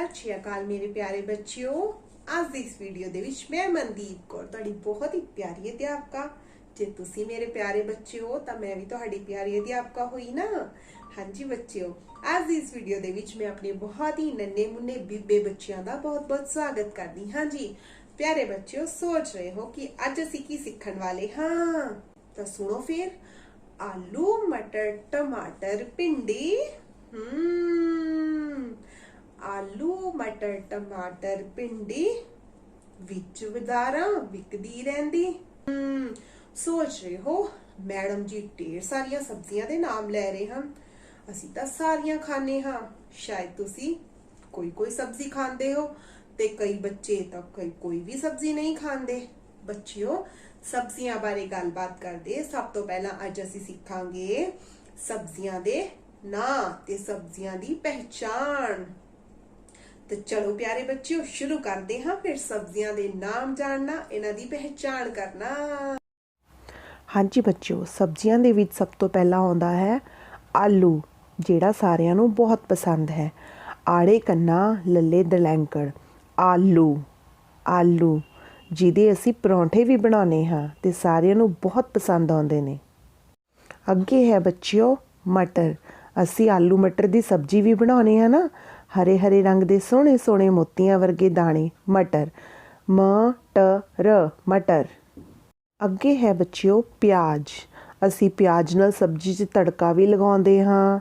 ਸਤਿ ਸ਼੍ਰੀ ਅਕਾਲ ਮੇਰੇ ਪਿਆਰੇ ਬੱਚਿਓ। ਅੱਜ ਦੀ ਇਸ ਵੀਡੀਓ ਦੇ ਵਿੱਚ ਮੈਂ ਮਨਦੀਪ ਕੌਰ, ਤੁਹਾਡੀ ਬਹੁਤ ਹੀ ਪਿਆਰੀ ਅਧਿਆਪਕਾ। ਜੇ ਤੁਸੀਂ ਮੇਰੇ ਪਿਆਰੇ ਬੱਚੇ ਹੋ ਤਾਂ ਮੈਂ ਵੀ ਤੁਹਾਡੀ ਪਿਆਰੀ ਅਧਿਆਪਕਾ ਹੋਈ ਨਾ। ਹਾਂਜੀ ਬੱਚਿਓ, ਅੱਜ ਦੀ ਇਸ ਵੀਡੀਓ ਦੇ ਵਿੱਚ ਮੈਂ ਆਪਣੇ ਬਹੁਤ ਹੀ ਨੰਨੇ ਮੁੰਨੇ ਬੀਬੇ ਬੱਚਿਆਂ ਦਾ ਬਹੁਤ-ਬਹੁਤ ਸਵਾਗਤ ਕਰਦੀ ਹਾਂ ਜੀ। ਪਿਆਰੇ ਬੱਚਿਓ, ਸੋਚ ਰਹੇ ਹੋ ਕਿ ਅੱਜ ਅਸੀਂ ਕੀ ਸਿੱਖਣ ਵਾਲੇ ਹਾਂ? ਤਾਂ ਸੁਣੋ ਫਿਰ। ਆਲੂ, ਮਟਰ, ਟਮਾਟਰ, ਭਿੰਡੀ ਹਮ ਆਲੂ, ਮਟਰ, ਟਮਾਟਰ ਭਿੰਡੀ ਵਿੱਚ ਵਿਦਾਰਾਂ ਵਿਕਦੀ ਰਹਿੰਦੀ। ਸੋਚ ਰਹੇ ਹੋ, ਮੈਡਮ ਜੀ ਢੇਰ ਸਾਰੀਆਂ ਸਬਜ਼ੀਆਂ ਦੇ ਨਾਮ ਲੈ ਰਹੇ ਹਨ। ਅਸੀਂ ਤਾਂ ਸਾਰੀਆਂ ਖਾਣੇ ਹਾਂ। ਸ਼ਾਇਦ ਤੁਸੀਂ ਕੋਈ ਕੋਈ ਸਬਜ਼ੀ ਖਾਂਦੇ ਹੋ ਤੇ ਕਈ ਬੱਚੇ ਤਾਂ ਕੋਈ ਕੋਈ ਵੀ ਸਬਜ਼ੀ ਨਹੀਂ ਖਾਂਦੇ। ਬੱਚਿਓ, ਸਬਜ਼ੀਆਂ ਬਾਰੇ ਗੱਲਬਾਤ ਕਰਦੇ। ਸਭ ਤੋਂ ਪਹਿਲਾਂ ਅੱਜ ਅਸੀਂ ਸਿੱਖਾਂਗੇ ਸਬਜ਼ੀਆਂ ਦੇ ਨਾਂ ਤੇ ਸਬਜ਼ੀਆਂ ਦੀ ਪਹਿਚਾਣ। ਤੇ ਚਲੋ ਪਿਆਰੇ ਬੱਚਿਓ, ਸ਼ੁਰੂ ਕਰਦੇ ਹਾਂ ਫਿਰ ਸਬਜ਼ੀਆਂ ਦੇ ਨਾਮ ਜਾਣਨਾ, ਇਹਨਾਂ ਦੀ ਪਹਿਚਾਣ ਕਰਨਾ। ਹਾਂਜੀ ਬੱਚਿਓ, ਸਬਜ਼ੀਆਂ ਦੇ ਵਿੱਚ ਸਭ ਤੋਂ ਪਹਿਲਾਂ ਆਉਂਦਾ ਹੈ ਆਲੂ, ਜਿਹੜਾ ਸਾਰਿਆਂ ਨੂੰ ਬਹੁਤ ਪਸੰਦ ਹੈ। ਆੜੇ ਕੰਨਾ, ਲੱਲੇ ਦਲੈਂਕੜ, ਆਲੂ ਆਲੂ, ਜਿਹਦੇ ਅਸੀਂ ਪਰੌਂਠੇ ਵੀ ਬਣਾਉਂਦੇ ਹਾਂ ਤੇ ਸਾਰਿਆਂ ਨੂੰ ਬਹੁਤ ਪਸੰਦ ਆਉਂਦੇ ਨੇ। ਅੱਗੇ ਹੈ ਬੱਚਿਓ, ਮਟਰ, ਅਸੀਂ ਆਲੂ ਮਟਰ ਦੀ ਸਬਜ਼ੀ ਵੀ ਬਣਾਉਂਦੇ ਹਾਂ ਨਾ ਹਰੇ ਹਰੇ ਰੰਗ ਦੇ ਸੋਹਣੇ ਸੋਹਣੇ ਮੋਤੀਆਂ ਵਰਗੇ ਦਾਣੇ, ਮਟਰ। ਮ, ਟ, ਰ, ਮਟਰ। ਅੱਗੇ ਹੈ ਬੱਚਿਓ ਪਿਆਜ਼। ਅਸੀਂ ਪਿਆਜ਼ ਨਾਲ ਸਬਜ਼ੀ 'ਚ ਤੜਕਾ ਵੀ ਲਗਾਉਂਦੇ ਹਾਂ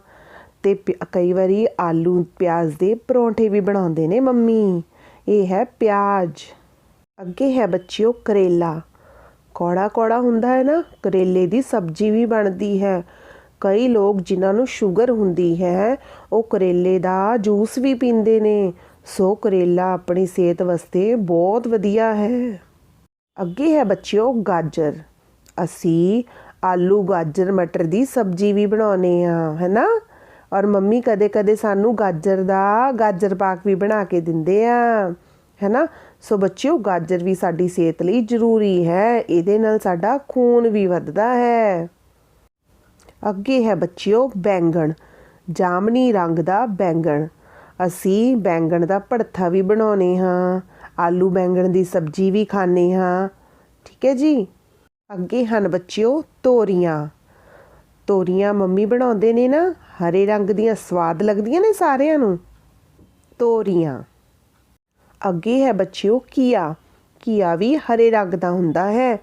ਤੇ ਪਿ- ਕਈ ਵਾਰੀ ਆਲੂ, ਪਿਆਜ਼ ਦੇ ਪਰੌਂਠੇ ਵੀ ਬਣਾਉਂਦੇ ਨੇ ਮੰਮੀ। ਇਹ ਹੈ ਪਿਆਜ਼। ਅੱਗੇ ਹੈ ਬੱਚਿਓ ਕਰੇਲਾ। ਕੌੜਾ ਕੌੜਾ ਹੁੰਦਾ ਹੈ ਨਾ, ਕਰੇਲੇ ਦੀ ਸਬਜ਼ੀ ਵੀ ਬਣਦੀ ਹੈ। ਕਈ ਲੋਕ ਜਿਨ੍ਹਾਂ ਨੂੰ ਸ਼ੂਗਰ ਹੁੰਦੀ ਹੈ, ਉਹ ਕਰੇਲੇ ਦਾ ਜੂਸ ਵੀ ਪੀਂਦੇ ਨੇ। ਸੋ ਕਰੇਲਾ ਆਪਣੀ ਸਿਹਤ ਵਾਸਤੇ ਬਹੁਤ ਵਧੀਆ ਹੈ। ਅੱਗੇ ਹੈ ਬੱਚਿਓ ਗਾਜਰ। ਅਸੀਂ ਆਲੂ, ਗਾਜਰ, ਮਟਰ ਦੀ ਸਬਜ਼ੀ ਵੀ ਬਣਾਉਨੇ ਆ ਹੈਨਾ? ਔਰ ਮੰਮੀ ਕਦੇ-ਕਦੇ ਸਾਨੂੰ ਗਾਜਰ ਦਾ ਗਾਜਰ ਪਾਕ ਵੀ ਬਣਾ ਕੇ ਦਿੰਦੇ ਆ, ਹੈਨਾ? ਸੋ ਬੱਚਿਓ ਗਾਜਰ ਵੀ ਸਾਡੀ ਸਿਹਤ ਲਈ ਜ਼ਰੂਰੀ ਹੈ, ਇਹਦੇ ਨਾਲ ਸਾਡਾ ਖੂਨ ਵੀ ਵੱਧਦਾ ਹੈ। ਅੱਗੇ ਹੈ ਬੱਚਿਓ ਬੈਂਗਣ, ਜਾਮਨੀ ਰੰਗ ਦਾ ਬੈਂਗਣ। ਅਸੀਂ ਬੈਂਗਣ ਦਾ ਭੜਥਾ ਵੀ ਬਣਾਉਨੇ ਹਾਂ, ਆਲੂ ਬੈਂਗਣ ਦੀ ਸਬਜ਼ੀ ਵੀ ਖਾਣੇ ਹਾਂ। ਠੀਕ ਹੈ ਜੀ? ਅੱਗੇ ਹਨ ਬੱਚਿਓ ਤੋਰੀਆਂ। ਤੋਰੀਆਂ ਮੰਮੀ ਬਣਾਉਂਦੇ ਨੇ ਨਾ, ਹਰੇ ਰੰਗ ਦੀਆਂ ਸਵਾਦ ਲੱਗਦੀਆਂ ਨੇ ਸਾਰਿਆਂ ਨੂੰ। ਤੋਰੀਆਂ। ਅੱਗੇ ਹੈ ਬੱਚਿਓ ਕੀਆ ਕੀਆ ਵੀ ਹਰੇ ਰੰਗ ਦਾ ਹੁੰਦਾ ਹੈ।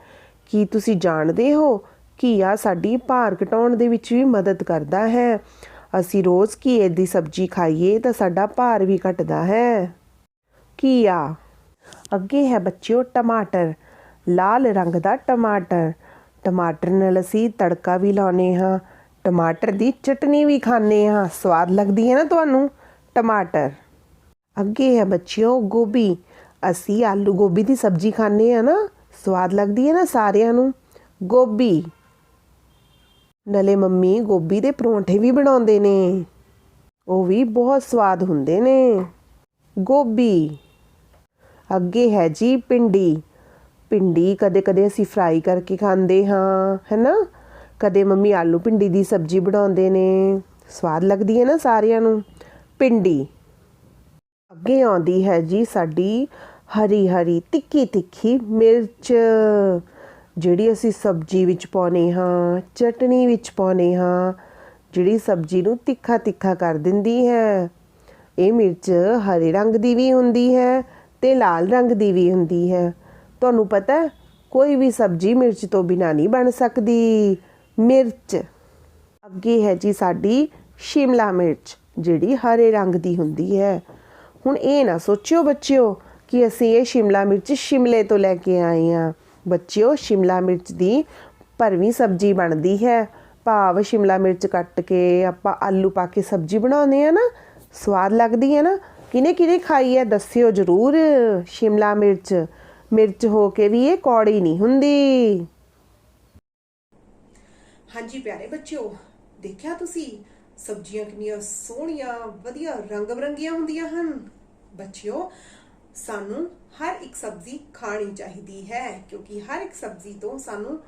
ਕੀ ਤੁਸੀਂ ਜਾਣਦੇ ਹੋ ਘੀਆ ਸਾਡੀ ਭਾਰ ਘਟਾਉਣ ਦੇ ਵਿੱਚ ਵੀ ਮਦਦ ਕਰਦਾ ਹੈ। ਅਸੀਂ ਰੋਜ਼ ਘੀਏ ਦੀ ਸਬਜ਼ੀ ਖਾਈਏ ਤਾਂ ਸਾਡਾ ਭਾਰ ਵੀ ਘਟਦਾ ਹੈ। ਘੀਆ ਅੱਗੇ ਹੈ ਬੱਚਿਓ ਟਮਾਟਰ, ਲਾਲ ਰੰਗ ਦਾ ਟਮਾਟਰ। ਟਮਾਟਰ ਨਾਲ ਅਸੀਂ ਤੜਕਾ ਵੀ ਲਾਉਨੇ ਹਾਂ। ਟਮਾਟਰ ਦੀ ਚਟਨੀ ਵੀ ਖਾਂਦੇ ਹਾਂ। ਸਵਾਦ ਲੱਗਦੀ ਹੈ ਨਾ ਤੁਹਾਨੂੰ? ਟਮਾਟਰ। ਅੱਗੇ ਹੈ ਬੱਚਿਓ ਗੋਭੀ। ਅਸੀਂ ਆਲੂ ਗੋਭੀ ਦੀ ਸਬਜ਼ੀ ਖਾਂਦੇ ਆ ਨਾ। ਸਵਾਦ ਲੱਗਦੀ ਹੈ ਨਾ ਸਾਰਿਆਂ ਨੂੰ? ਗੋਭੀ। ਨਲੇ ਮੰਮੀ ਗੋਭੀ ਦੇ ਪਰੌਂਠੇ ਵੀ ਬਣਾਉਂਦੇ ਨੇ। ਉਹ ਵੀ ਬਹੁਤ ਸਵਾਦ ਹੁੰਦੇ ਨੇ। ਗੋਭੀ। ਅੱਗੇ ਹੈ ਜੀ ਪਿੰਡੀ। ਪਿੰਡੀ ਕਦੇ-ਕਦੇ ਅਸੀਂ ਫਰਾਈ ਕਰਕੇ ਖਾਂਦੇ ਹਾਂ, ਹੈਨਾ? ਕਦੇ ਮੰਮੀ ਆਲੂ ਪਿੰਡੀ ਦੀ ਸਬਜ਼ੀ ਬਣਾਉਂਦੇ ਨੇ। ਸਵਾਦ ਲੱਗਦੀ ਹੈ ਨਾ ਸਾਰਿਆਂ ਨੂੰ। ਪਿੰਡੀ। ਅੱਗੇ ਆਉਂਦੀ ਹੈ ਜੀ ਸਾਡੀ ਹਰੀ ਹਰੀ ਤਿੱਖੀ ਤਿੱਖੀ ਮਿਰਚ। ਜਿਹੜੀ ਅਸੀਂ ਸਬਜ਼ੀ ਵਿੱਚ ਪਾਉਨੇ ਹਾਂ ਚਟਣੀ ਵਿੱਚ ਪਾਉਨੇ ਹਾਂ, ਜਿਹੜੀ ਸਬਜ਼ੀ ਨੂੰ ਤਿੱਖਾ ਤਿੱਖਾ ਕਰ ਦਿੰਦੀ ਹੈ। ਇਹ ਮਿਰਚ ਹਰੇ ਰੰਗ ਦੀ ਵੀ ਹੁੰਦੀ ਹੈ ਤੇ ਲਾਲ ਰੰਗ ਦੀ ਵੀ ਹੁੰਦੀ ਹੈ। ਤੁਹਾਨੂੰ ਪਤਾ ਕੋਈ ਵੀ ਸਬਜ਼ੀ ਮਿਰਚ ਤੋਂ ਬਿਨਾ ਨਹੀਂ ਬਣ ਸਕਦੀ। ਮਿਰਚ। ਅੱਗੇ ਹੈ ਜੀ ਸਾਡੀ ਸ਼ਿਮਲਾ ਮਿਰਚ, ਜਿਹੜੀ ਹਰੇ ਰੰਗ ਦੀ ਹੁੰਦੀ ਹੈ। ਹੁਣ ਇਹ ਨਾ ਸੋਚਿਓ ਬੱਚਿਓ ਕਿ ਅਸੀਂ ਇਹ ਸ਼ਿਮਲਾ ਮਿਰਚ ਸ਼ਿਮਲੇ ਤੋਂ ਲੈ ਕੇ ਆਏ ਹਾਂ। ਬੱਚਿਓ, ਸ਼ਿਮਲਾ ਮਿਰਚ ਦੀ ਭਰਵੀਂ ਸਬਜ਼ੀ ਬਣਦੀ ਹੈ। ਭਾਵ ਸ਼ਿਮਲਾ ਮਿਰਚ ਕੱਟ ਕੇ ਆਪਾਂ ਆਲੂ ਪਾ ਕੇ ਸਬਜ਼ੀ ਬਣਾਉਂਦੇ ਆ ਨਾ, ਸਵਾਦ ਲੱਗਦੀ ਹੈ ਨਾ। ਕਿਨੇ ਕਿਨੇ ਖਾਈ ਹੈ ਦੱਸਿਓ ਜ਼ਰੂਰ ਸ਼ਿਮਲਾ ਮਿਰਚ। ਮਿਰਚ ਹੋ ਕੇ ਵੀ ਇਹ ਕੌੜੀ ਨਹੀਂ ਹੁੰਦੀ। ਹਾਂਜੀ ਪਿਆਰੇ ਬੱਚਿਓ, ਦੇਖਿਆ ਤੁਸੀਂ? ਸਬਜ਼ੀਆਂ ਕਿੰਨੀਆਂ ਸੋਹਣੀਆਂ, ਵਧੀਆ ਰੰਗ ਬਰੰਗੀਆਂ ਹੁੰਦੀਆਂ ਹਨ। ਬੱਚਿਓ ਸਾਨੂੰ ਹਰ ਇੱਕ ਸਬਜ਼ੀ ਖਾਣੀ ਚਾਹੀਦੀ ਹੈ, ਕਿਉਂਕਿ ਹਰ ਇੱਕ ਸਬਜ਼ੀ ਤੋਂ ਸਾਨੂੰ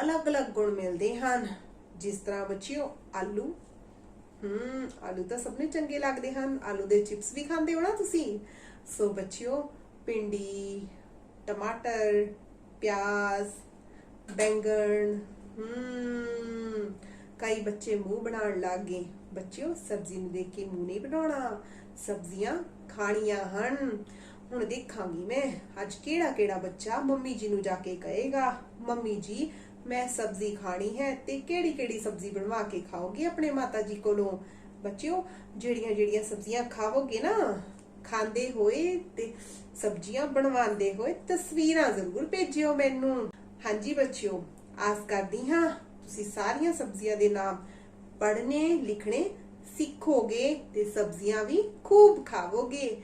ਅਲੱਗ-ਅਲੱਗ ਗੁਣ ਮਿਲਦੇ ਹਨ। ਜਿਸ ਤਰ੍ਹਾਂ ਬੱਚਿਓ, ਆਲੂ, ਹੂੰ, ਆਲੂ ਤਾਂ ਸਭ ਨੂੰ ਚੰਗੇ ਲੱਗਦੇ ਹਨ। ਆਲੂ ਦੇ ਚਿਪਸ ਵੀ ਖਾਂਦੇ ਹੋ ਨਾ ਤੁਸੀਂ? ਸੋ ਬੱਚਿਓ ਪਿੰਡੀ ਟਮਾਟਰ, ਪਿਆਜ਼, ਬੈਂਗਣ, ਹੂੰ, ਕਈ ਬੱਚੇ ਮੂੰਹ ਬਣਾਉਣ ਲੱਗ ਗਏ। ਬੱਚਿਓ, ਸਬਜ਼ੀ ਨੂੰ ਦੇਖ ਕੇ ਮੂੰਹ ਨਹੀਂ ਬਣਾਉਣਾ। ਸਬਜ਼ੀਆਂ ਖਾਣੀਆਂ ਹਨ। ਹੁਣ ਦੇਖਾਂਗੀ ਮੈਂ। ਅੱਜ ਕਿਹੜਾ ਕਿਹੜਾ ਬੱਚਾ ਮੰਮੀ ਜੀ ਨੂੰ ਜਾ ਕੇ ਕਹੇਗਾ, ਮੰਮੀ ਜੀ, ਮੈਂ ਸਬਜ਼ੀ ਖਾਣੀ ਹੈ ਤੇ ਕਿਹੜੀ ਕਿਹੜੀ ਸਬਜ਼ੀ ਬਣਵਾ ਕੇ ਖਾਓਗੇ ਆਪਣੇ ਮਾਤਾ ਜੀ ਕੋਲੋਂ? ਬੱਚਿਓ ਜਿਹੜੀਆਂ ਜਿਹੜੀਆਂ ਸਬਜ਼ੀਆਂ ਖਾਵੋਗੇ ਨਾ, ਖਾਂਦੇ ਹੋਏ ਤੇ ਸਬਜ਼ੀਆਂ ਬਣਵਾਉਂਦੇ ਹੋਏ ਤਸਵੀਰਾਂ ਜ਼ਰੂਰ ਭੇਜਿਓ ਮੈਨੂੰ। ਹਾਂਜੀ ਬੱਚਿਓ, ਆਸ ਕਰਦੀ ਹਾਂ ਤੁਸੀਂ ਸਾਰੀਆਂ ਸਬਜ਼ੀਆਂ ਦੇ ਨਾਮ ਪੜ੍ਹਨੇ, ਲਿਖਣੇ ਸਿੱਖੋਗੇ ਤੇ ਸਬਜ਼ੀਆਂ ਵੀ ਖੂਬ ਖਾਵੋਗੇ।